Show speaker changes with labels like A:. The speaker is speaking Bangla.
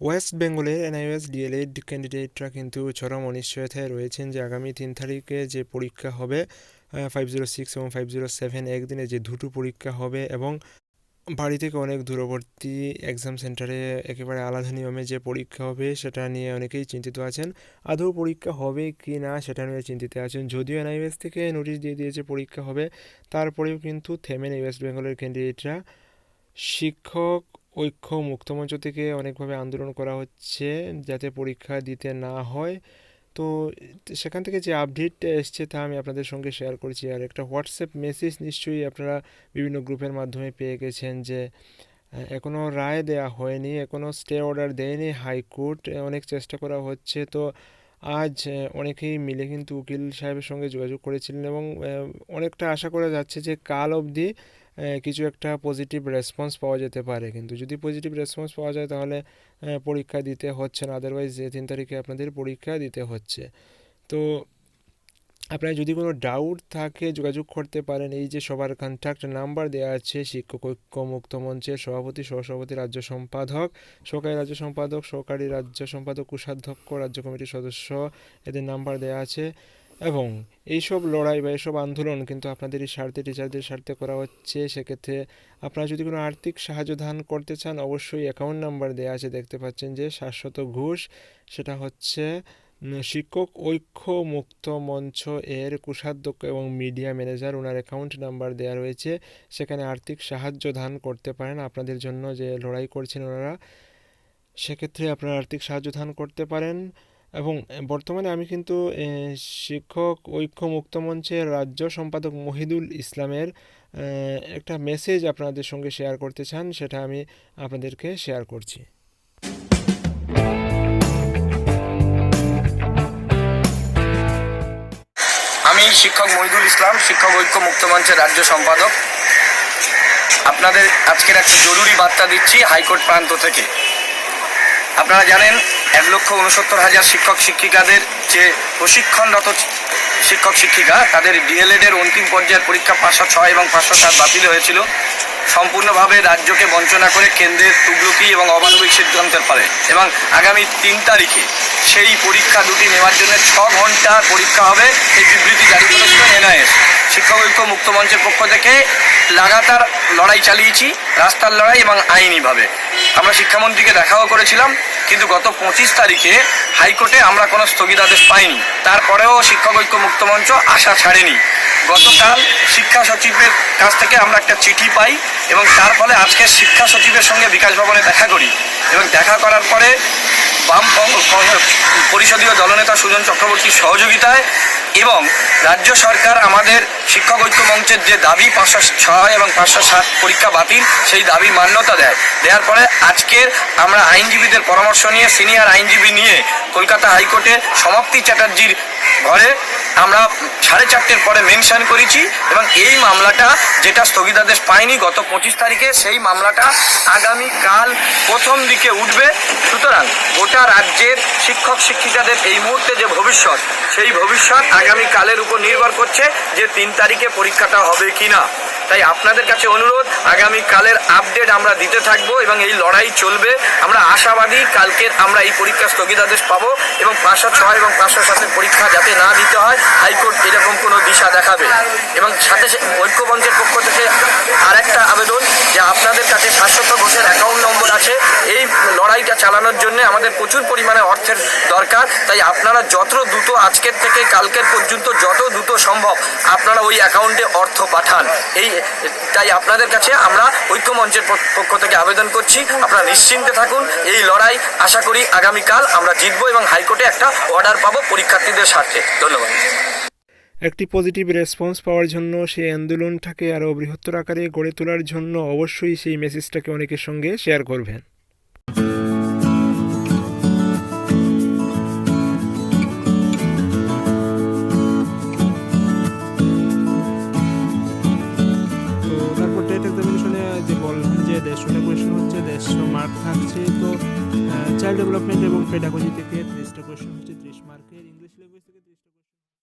A: ওয়েস্ট বেঙ্গলের এনআইএস ডিএলএড ক্যান্ডিডেটরা কিন্তু চরম অনিশ্চয়তায় রয়েছেন যে আগামী তিন তারিখে যে পরীক্ষা হবে ফাইভ জিরো সিক্স এবং ফাইভ জিরো সেভেন একদিনে যে দুটো পরীক্ষা হবে এবং বাড়ি থেকে অনেক দূরবর্তী এক্সাম সেন্টারে একেবারে আলাদা নিয়মে যে পরীক্ষা হবে সেটা নিয়ে অনেকেই চিন্তিত আছেন। আদৌ পরীক্ষা হবে কি না সেটা নিয়ে চিন্তিত আছেন। যদিও এনআইএস থেকে নোটিশ দিয়ে দিয়েছে পরীক্ষা হবে, তারপরেও কিন্তু থেমে নেই ওয়েস্ট বেঙ্গলের ক্যান্ডিডেটরা শিক্ষক ঐক্য মুক্তমঞ্চ থেকে অনেকভাবে আন্দোলন করা হচ্ছে যাতে পরীক্ষা দিতে না হয়। তো সেখান থেকে যে আপডেট এসছে তা আমি আপনাদের সঙ্গে শেয়ার করছি। আর একটা হোয়াটসঅ্যাপ মেসেজ নিশ্চয়ই আপনারা বিভিন্ন গ্রুপের মাধ্যমে পেয়ে গেছেন যে এখনও রায় দেওয়া হয়নি এখনও স্টে অর্ডার দেয়নি হাইকোর্ট অনেক চেষ্টা করা হচ্ছে। তো আজ অনেকেই মিলে কিন্তু উকিল সাহেবের সঙ্গে যোগাযোগ করেছিলেন এবং অনেকটা আশা করা যাচ্ছে যে কাল অবধি কিছু একটা পজিটিভ রেসপন্স পাওয়া যেতে পারে। কিন্তু যদি পজিটিভ রেসপন্স পাওয়া যায়, তাহলে পরীক্ষা দিতে হচ্ছে না। আদারওয়াইজ যে তিন তারিখে আপনাদের পরীক্ষা দিতে হচ্ছে। তো, আপনার যদি কোনো ডাউট থাকে, যোগাযোগ করতে পারেন। এই যে সবার কন্ট্যাক্ট নাম্বার দেওয়া আছে, শিক্ষক ঐক্য মুক্ত মঞ্চের সভাপতি, সহসভাপতি, রাজ্য সম্পাদক, সহকারী রাজ্য সম্পাদক, সহকারী রাজ্য সম্পাদক, কোষাধ্যক্ষ, রাজ্য কমিটির সদস্য, এদের নাম্বার দেওয়া আছে। এবং এইসব লড়াই বা এইসব আন্দোলন কিন্তু আপনাদেরই স্বার্থে টিচারদের স্বার্থে করা হচ্ছে। সেক্ষেত্রে আপনারা যদি কোনো আর্থিক সাহায্য দান করতে চান, অবশ্যই অ্যাকাউন্ট নাম্বার দেওয়া আছে, দেখতে পাচ্ছেন যে শাশ্বত ঘুষ, সেটা হচ্ছে শিক্ষক ঐক্য মুক্ত মঞ্চ এর কোষাধ্যক্ষ এবং মিডিয়া ম্যানেজার ওনার অ্যাকাউন্ট নাম্বার দেওয়া রয়েছে। সেখানে আর্থিক সাহায্য দান করতে পারেন আপনাদের জন্য যে লড়াই করছেন ওনারা। সেক্ষেত্রে আপনারা আর্থিক সাহায্য দান করতে পারেন। এবং বর্তমানে আমি কিন্তু শিক্ষক ঐক্য মুক্ত মঞ্চের রাজ্য সম্পাদক মহিদুল ইসলামের একটা মেসেজ আপনাদের সঙ্গে শেয়ার করতে চান, সেটা আমি আপনাদেরকে শেয়ার করছি।
B: আমি শিক্ষক মহিদুল ইসলাম, শিক্ষক ঐক্য মুক্ত মঞ্চের রাজ্য সম্পাদক। আপনাদের আজকের একটা জরুরি বার্তা দিচ্ছি হাইকোর্ট প্রান্ত থেকে। আপনারা জানেন এক লক্ষ উনসত্তর হাজার শিক্ষক শিক্ষিকাদের যে প্রশিক্ষণরত শিক্ষক শিক্ষিকা, তাদের ডিএলএড এর অন্তিম পর্যায়ের পরীক্ষা পাঁচশো ছয় এবং পাঁচশো সাত বাতিল হয়েছিল। সম্পূর্ণভাবে রাজ্যকে বঞ্চনা করে কেন্দ্রের তুগলকি এবং অমানবিক সিদ্ধান্তের ফলে। এবং আগামী তিন তারিখে সেই পরীক্ষা দুটি নেওয়ার জন্য ছ ঘণ্টা পরীক্ষা হবে। এই বিবৃতি জারি করেছিলেন এনআইএস। শিক্ষক ঐক্য মুক্ত মঞ্চের পক্ষ থেকে লাগাতার লড়াই চালিয়েছি, রাস্তার লড়াই এবং আইনিভাবে আমরা শিক্ষামন্ত্রীকে দেখাও করেছিলাম। কিন্তু গত পঁচিশ তারিখে হাইকোর্টে আমরা কোনো স্থগিতাদেশ পাইনি। তারপরেও শিক্ষক ঐক্য মুক্ত মঞ্চ আশা ছাড়েনি। গতকাল শিক্ষা সচিবের কাছ থেকে আমরা একটা চিঠি পাই এবং তার ফলে আজকে শিক্ষা সচিবের সঙ্গে বিকাশ ভবনে দেখা করি এবং দেখা করার পরে বাম পরিষদীয় দলনেতা সুজন চক্রবর্তীর সহযোগিতায় এবং রাজ্য সরকার আমাদের শিক্ষক ঐক্য মঞ্চের যে দাবি পাঁচশো ছয় এবং পাঁচশো সাত পরীক্ষা বাতিল, সেই দাবি মান্যতা দেয়। দেওয়ার পরে আজকের আমরা আইনজীবীদের পরামর্শ নিয়ে, সিনিয়র আইনজীবী নিয়ে কলকাতা হাইকোর্টে সমাপ্তি চ্যাটার্জির ঘরে আমরা সাড়ে চারটের পরে মেনশন করেছি এবং এই মামলাটা যেটা স্থগিতাদেশ পায়নি গত পঁচিশ তারিখে, সেই মামলাটা আগামী কাল প্রথম দিকে উঠবে। সুতরাং গোটা রাজ্যের শিক্ষক, শিক্ষিকাদের এই মুহূর্তে যে ভবিষ্যৎ, সেই ভবিষ্যৎ আগামী কালের উপর নির্ভর করছে যে তিন তারিখে পরীক্ষাটা হবে কিনা। তাই আপনাদের কাছে অনুরোধ, আগামী কালের আপডেট আমরা দিতে থাকব এবং এই লড়াই চলবে। আমরা আশাবাদী কালকের আমরা এই পরীক্ষা স্থগিতাদেশ পাবো এবং পাঁচশো ছয় এবং পাঁচশো সাতের পরীক্ষা যাতে না দিতে হয়, হাইকোর্ট এরকম কোনো দিশা দেখাবে। এবং সাথে ঐক্যমঞ্চের পক্ষ থেকে আরেকটা আবেদন যে আপনাদের কাছে শাশ্বত ঘোষের অ্যাকাউন্ট নম্বর আছে এই লড়াইটা চালানোর জন্য আমাদের প্রচুর পরিমাণে অর্থের দরকার। তাই আপনারা যত দ্রুত আজকের থেকে কালকের পর্যন্ত যত দ্রুত সম্ভব আপনারা ওই অ্যাকাউন্টে অর্থ পাঠান। এই, তাই আপনাদের কাছে আমরা ঐক্যমঞ্চের পক্ষ থেকে আবেদন করছি। আপনারা নিশ্চিন্তে থাকুন। এই লড়াই আশা করি আগামীকাল আমরা জিতবো এবং হাইকোর্টে একটা অর্ডার পাবো পরীক্ষার্থীদের স্বার্থে। ধন্যবাদ।
A: একটি পজিটিভ রেসপন্স পাওয়ার জন্য সেই আন্দোলনটাকে আরও বৃহত্তর আকারে গড়ে তোলার জন্য অবশ্যই সেই মেসেজটাকে অনেকের সঙ্গে শেয়ার করবেন। দেড়শোটা কোয়েশন হচ্ছে দেড়শো মার্ক থাকছে তো চাইল্ড ডেভেলপমেন্ট এবং পেডাগজি থেকে ত্রিশটা কোয়েশন হচ্ছে